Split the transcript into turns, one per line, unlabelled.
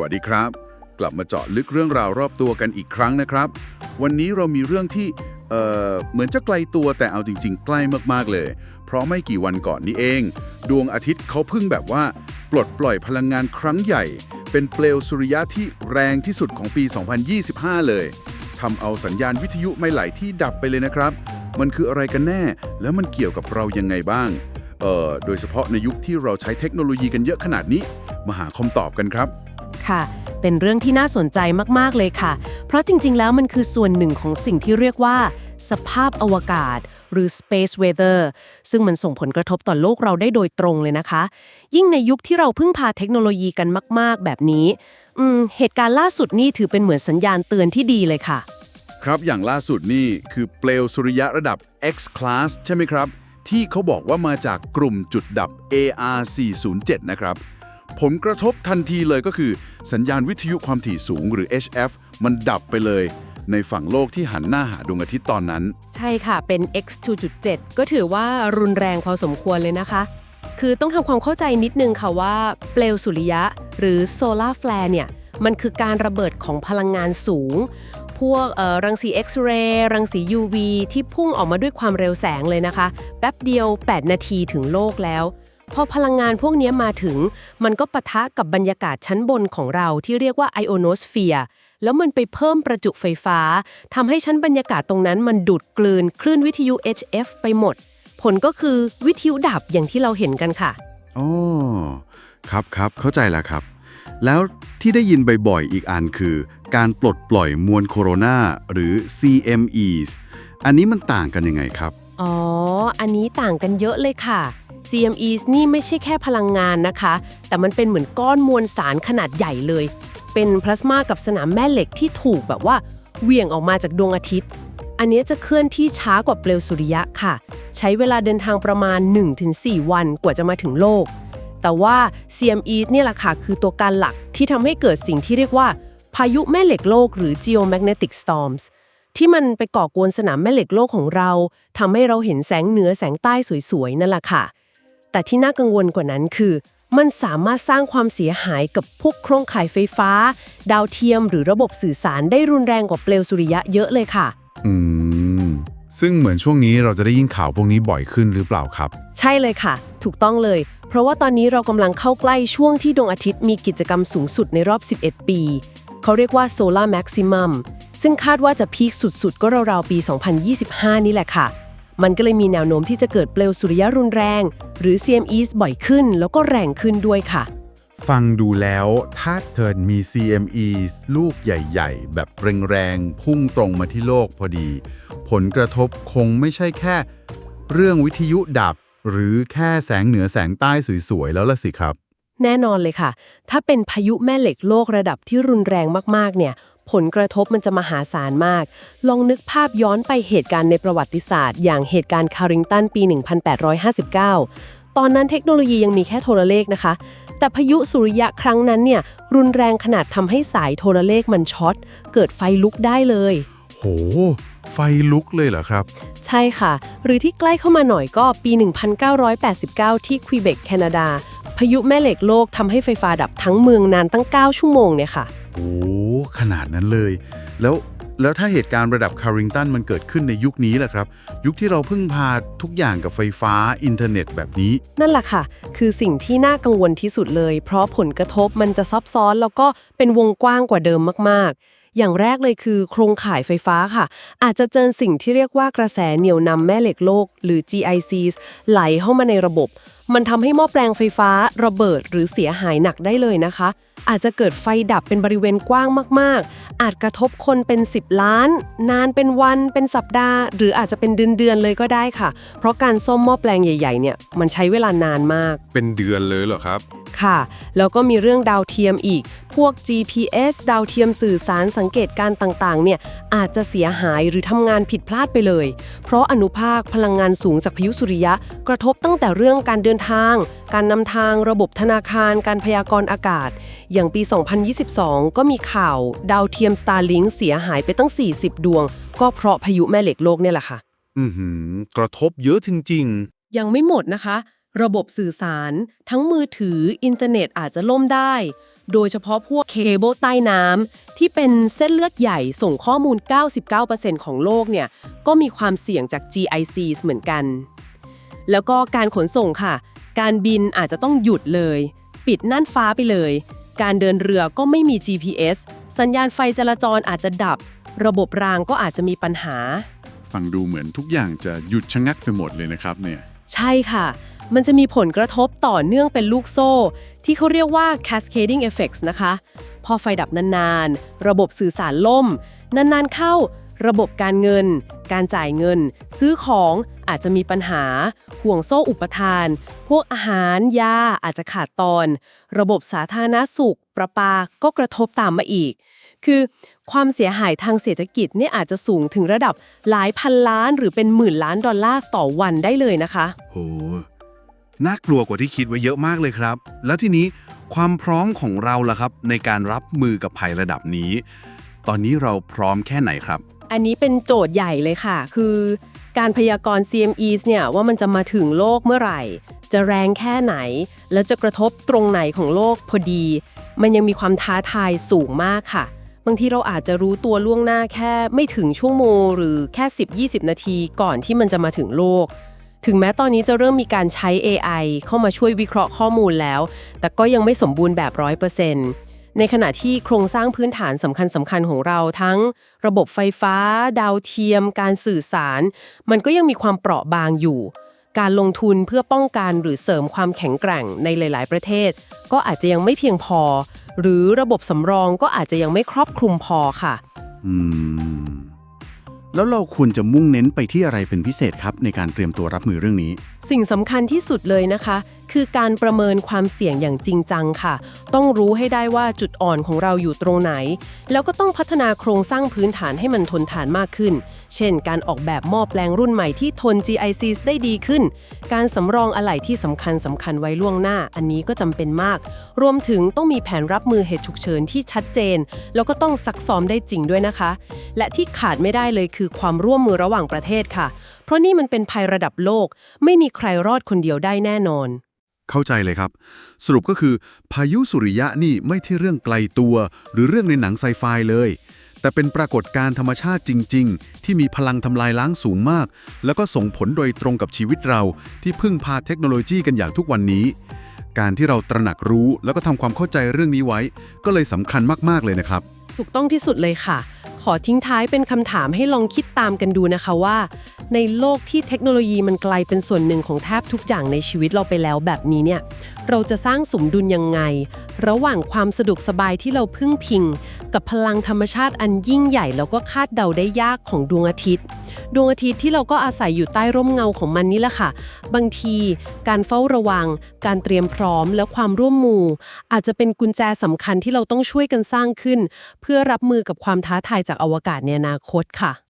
วัสดีครับ กลับมาเจาะลึกเรื่องราวรอบตัวกันอีกครั้งนะครับ วันนี้เรามีเรื่องที่เอ่อเหมือนจะไกลตัวแต่เอาจริง ๆ ใกล้มากๆเลย เพราะไม่กี่วันก่อนนี้เอง ดวงอาทิตย์เขาพิ่งแบบว่า ปลดปล่อยพลังงานครั้งใหญ่ เป็นเปลวสุริยะที่แรงที่สุดของปี 2025 เลยทำเอาสัญญาณวิทยุไม่ไหลายที่ดับไปเลยนะครับ มันคืออะไรกันแน่ แล้วมันเกี่ยวกับเรายังไงบ้างเอ่อโดยเฉพาะในยุคที่เราใช้เทคโนโลยีกันเยอะขนาดนี้ มาหาคำตอบกันครับ
ค่ะ เป็นเรื่องที่น่าสนใจมาก ๆ เลยค่ะ เพราะจริง ๆ แล้วมันคือส่วนหนึ่งของสิ่งที่เรียกว่า สภาพอวกาศ หรือ space weather ซึ่งมันส่งผลกระทบต่อโลกเราได้โดยตรงเลยนะคะ ยิ่งในยุคที่เราพึ่งพาเทคโนโลยีกันมาก ๆ แบบนี้เหตุการณ์ล่าสุดนี่ถือเป็นเหมือนสัญญาณเตือนที่ดีเลยค่ะ
ครับอย่างล่าสุดนี่คือเปลวสุริยะระดับ X class ใช่ไหมครับ ที่เขาบอกว่ามาจากกลุ่มจุดดับ AR407 นะครับ ผลกระทบทันทีเลยก็คือ สัญญาณวิทยุความถี่สูงหรือ HF มันดับไปเลย ในฝั่งโลกที่หันหน้าหาดวงอาทิตย์ตอนนั้น
ใช่ค่ะเป็น X 2.7 ก็ถือว่ารุนแรงพอสมควรเลยนะคะ คือต้องทำความเข้าใจนิดนึงค่ะว่า เปลวสุริยะ หรือโซลาร์แฟลร์เนี่ยมันคือการระเบิดของพลังงานสูง พวกเอ่อรังสี X-ray รังสี UV ที่พุ่งออกมาด้วยความเร็วแสงเลยนะคะ แป๊บเดียว 8 นาทีถึงโลกแล้ว พอพลังงานพวกนี้มาถึง มันก็ปะทะกับบรรยากาศชั้นบนของเราที่เรียกว่าไอโอโนสเฟียร์แล้วมันไปเพิ่มประจุไฟฟ้าทำให้ชั้นบรรยากาศตรงนั้นมันดูดกลืนคลื่นวิทยุ HF ไปหมด ผลก็คือวิทยุดับอย่างที่เราเห็นกันค่ะ
อ๋อครับครับเข้าใจแล้วครับ แล้วที่ได้ยินบ่อยๆ อีกอันคือ การปลดปล่อยมวลโคโรนาหรือ CMEs อันนี้มันต่างกันยังไงครับ
อ๋อ อันนี้ต่างกันเยอะเลยค่ะ CMEs นี่ไม่ใช่แค่พลังงานนะคะ แต่มันเป็นเหมือนก้อนมวลสารขนาดใหญ่เลย เป็นพลาสมากับสนามแม่เหล็กที่ถูกแบบว่าเหวี่ยงออกมาจากดวงอาทิตย์ อันนี้จะเคลื่อนที่ช้ากว่าเปลวสุริยะค่ะ ใช้เวลาเดินทางประมาณ 1-4 วันกว่าจะมาถึงโลก แต่ว่า CME เนี่ยแหละค่ะคือตัวการหลักที่ทำให้เกิดสิ่งที่เรียกว่า พายุแม่เหล็กโลกหรือ geomagnetic storms ที่มันไปก่อกวนสนามแม่เหล็กโลกของเราทำให้เราเห็นแสงเหนือแสงใต้สวยๆ นั่นแหละค่ะ แต่ที่น่ากังวลกว่านั้นคือ มันสามารถสร้างความเสียหายกับพวกโครงข่ายไฟฟ้า ดาวเทียมหรือระบบสื่อสารได้รุนแรงกว่าเปลวสุริยะเยอะเลยค่ะ
อืม ซึ่งเหมือนช่วงนี้เราจะได้ยินข่าวพวกนี้บ่อยขึ้นหรือเปล่าครับ
ใช่เลยค่ะ ถูกต้องเลย เพราะว่าตอนนี้เรากำลังเข้าใกล้ช่วงที่ดวงอาทิตย์มีกิจกรรมสูงสุดในรอบ 11 ปี เขาเรียกว่า Solar Maximum ซึ่งคาดว่าจะพีคสุดๆ ก็ราวๆปี 2025 นี่แหละค่ะ มันก็เลยมีแนวโน้มที่จะเกิดเปลวสุริยะรุนแรง หรือ CMEs บ่อยขึ้น แล้วก็แรงขึ้นด้วยค่ะ
ฟังดูแล้วถ้าเทิร์นมี CMEs ลูกใหญ่ ๆ แบบแรงๆพุ่งตรงมาที่โลกพอดี ผลกระทบคงไม่ใช่แค่ เรื่องวิทยุดับ หรือแค่แสงเหนือแสงใต้สวยๆแล้วล่ะสิครับ
แน่นอนเลยค่ะ ถ้าเป็นพายุแม่เหล็กโลกระดับที่รุนแรงมากๆ เนี่ย ผลกระทบมันจะมหาศาลมาก ลองนึกภาพย้อนไปเหตุการณ์ในประวัติศาสตร์ อย่างเหตุการณ์คาริงตันปี 1859 ตอนนั้นเทคโนโลยียังมีแค่โทรเลขนะคะ แต่พายุสุริยะครั้งนั้นเนี่ย รุนแรงขนาดทำให้สายโทรเลขมันช็อต เกิดไฟลุกได้เลย
โห ไฟลุกเลยเหรอครับ
ใช่ค่ะ หรือที่ใกล้เข้ามาหน่อยก็ปี 1989 ที่ควีเบกแคนาดา พายุแม่เหล็กโลกทำให้ไฟฟ้าดับทั้งเมืองนานตั้ง 9 ชั่วโมงเนี่ยค่ะ
โอ้ขนาดนั้นเลย
แล้วแล้วถ้าเหตุการณ์ระดับคาริงตันมันเกิดขึ้นในยุคนี้แหละครับ ยุคที่เราพึ่งพาทุกอย่างกับไฟฟ้าอินเทอร์เน็ตแบบนี้
นั่นแหละค่ะ คือสิ่งที่น่ากังวลที่สุดเลย เพราะผลกระทบมันจะซับซ้อนแล้วก็เป็นวงกว้างกว่าเดิมมากๆ อย่างแรกเลยคือโครงข่ายไฟฟ้าค่ะ อาจจะเจอสิ่งที่เรียกว่ากระแสเหนี่ยวนำแม่เหล็กโลก หรือ GICs ไหลเข้ามาในระบบ มันทำให้หม้อแปลงไฟฟ้าระเบิดหรือเสียหายหนักได้เลยนะคะ อาจจะเกิดไฟดับเป็นบริเวณกว้างมาก ๆ อาจกระทบคนเป็น 10 ล้าน นานเป็นวันเป็นสัปดาห์ หรืออาจจะเป็นเดือนๆเลยก็ได้ค่ะ เพราะการซ่อมหม้อแปลงใหญ่ๆเนี่ยมันใช้เวลานานมาก
เป็นเดือนเลยเหรอครับ
ค่ะ แล้วก็มีเรื่องดาวเทียมอีก พวก GPS ดาวเทียมสื่อสารสังเกตการณ์ต่างๆ เนี่ยอาจจะเสียหายหรือทำงานผิดพลาดไปเลย เพราะอนุภาคพลังงานสูงจากพายุสุริยะ กระทบตั้งแต่เรื่องการเดินทาง การนำทางระบบธนาคาร การพยากรณ์อากาศ อย่างปี 2022 ก็มีข่าวดาวเทียม Starlink เสียหายไปตั้ง 40 ดวง ก็เพราะพายุแม่เหล็กโลกเนี่ยแหละค่ะ
อือหือกระทบเยอะจริงๆ
ยังไม่หมดนะคะ ระบบสื่อสาร ทั้งมือถืออินเทอร์เน็ตอาจจะล่มได้ โดยเฉพาะพวกเคเบิลใต้น้ำที่เป็นเส้นเลือดใหญ่ส่งข้อมูล 99%ของโลกเนี่ย ก็มีความเสี่ยงจาก GICs เหมือนกัน แล้วก็การขนส่งค่ะ การบินอาจจะต้องหยุดเลย ปิดน่านฟ้าไปเลย การเดินเรือก็ไม่มี GPS สัญญาณไฟจราจรอาจจะดับ ระบบรางก็อาจจะมีปัญหา
ฟังดูเหมือนทุกอย่างจะหยุดชะงักไปหมดเลยนะครับเนี่ย
ใช่ค่ะ มันจะมีผลกระทบต่อเนื่องเป็นลูกโซ่ ที่เขาเรียกว่า cascading effects นะคะ พอไฟดับนานๆ ระบบสื่อสารล่ม นานๆเข้า ระบบการเงิน การจ่ายเงิน ซื้อของอาจจะมีปัญหา ห่วงโซ่อุปทาน พวกอาหารยาอาจจะขาดตอน ระบบสาธารณสุข ประปาก็กระทบตามมาอีก คือความเสียหายทางเศรษฐกิจเนี่ยอาจจะสูงถึงระดับหลายพันล้านหรือเป็นหมื่นล้านดอลลาร์ต่อวันได้เลยนะคะ
โห น่ากลัวกว่าที่คิดไว้เยอะมากเลยครับ แล้วทีนี้ความพร้อมของเราล่ะครับ ในการรับมือกับภัยระดับนี้ ตอนนี้เราพร้อมแค่ไหนครับ
อันนี้เป็นโจทย์ใหญ่เลยค่ะ คือการพยากรณ์ CMEs เนี่ยว่ามันจะมาถึงโลกเมื่อไหร่ จะแรงแค่ไหน แล้วจะกระทบตรงไหนของโลกพอดี มันยังมีความท้าทายสูงมากค่ะ บางทีเราอาจจะรู้ตัวล่วงหน้าแค่ไม่ถึงชั่วโมงหรือแค่ 10-20 นาทีก่อนที่มันจะมาถึงโลก ถึงแม้ตอนนี้จะเริ่มมีการใช้ AI เข้ามาช่วยวิเคราะห์ข้อมูลแล้ว แต่ก็ยังไม่สมบูรณ์แบบ 100%ในขณะที่โครงสร้างพื้นฐานสำคัญสำคัญของเราทั้ง ระบบไฟฟ้า ดาวเทียม การสื่อสาร มันก็ยังมีความเปราะบางอยู่ การลงทุนเพื่อป้องกันหรือเสริมความแข็งแกร่งในหลาย ๆ ประเทศ ก็อาจจะยังไม่เพียงพอ หรือระบบสำรองก็อาจจะยังไม่ครอบคลุมพอค่ะ
อืม แล้วเราควรจะมุ่งเน้นไปที่อะไรเป็นพิเศษครับ ในการเตรียมตัวรับมือเรื่องนี้
สิ่งสำคัญที่สุดเลยนะคะ คือการประเมินความเสี่ยงอย่างจริงจังค่ะ ต้องรู้ให้ได้ว่าจุดอ่อนของเราอยู่ตรงไหน แล้วก็ต้องพัฒนาโครงสร้างพื้นฐานให้มันทนทานมากขึ้น เช่น การออกแบบหม้อแปลงรุ่นใหม่ที่ทน GICs ได้ดีขึ้น การสำรองอะไหล่ที่สำคัญสำคัญไว้ล่วงหน้า อันนี้ก็จำเป็นมาก รวมถึงต้องมีแผนรับมือเหตุฉุกเฉินที่ชัดเจน แล้วก็ต้องซักซ้อมได้จริงด้วยนะคะ และที่ขาดไม่ได้เลยคือความร่วมมือระหว่างประเทศค่ะ เพราะนี่มันเป็นภัยระดับโลก ไม่มีใครรอดคนเดียวได้แน่นอน
เข้าใจเลยครับ สรุปก็คือ พายุสุริยะนี่ไม่ใช่เรื่องไกลตัว หรือเรื่องในหนังไซไฟเลย แต่เป็นปรากฏการณ์ธรรมชาติจริง ๆ ที่มีพลังทำลายล้างสูงมาก แล้วก็ส่งผลโดยตรงกับชีวิตเรา ที่พึ่งพาเทคโนโลยีกันอย่างทุกวันนี้ การที่เราตระหนักรู้แล้วก็ทำความเข้าใจเรื่องนี้ไว้ ก็เลยสำคัญมากๆเลยนะครับ
ถูกต้องที่สุดเลยค่ะข อทิ้งท้ายเป็นคำถามให้ลองคิดตามกันดูนะคะว่า ในโลกที่เทคโนโลยีมันกลายเป็นส่วนหนึ่งของแทบทุกอย่างในชีวิตเราไปแล้วแบบนี้เนี่ย เราจะสร้างสมดุลยังไง ระหว่างความสะดวกสบายที่เราพึ่งพิงกับพลังธรรมชาติอันยิ่งใหญ่แล้วก็คาดเดาได้ยากของดวงอาทิตย์ ดวงอาทิตย์ที่เราก็อาศัยอยู่ใต้ร่มเงาของมันนี่แหละค่ะ บางทีการเฝ้าระวัง การเตรียมพร้อมและความร่วมมือ อาจจะเป็นกุญแจสำคัญที่เราต้องช่วยกันสร้างขึ้น เพื่อรับมือกับความท้าทายจากอวกาศในอนาคตค่ะ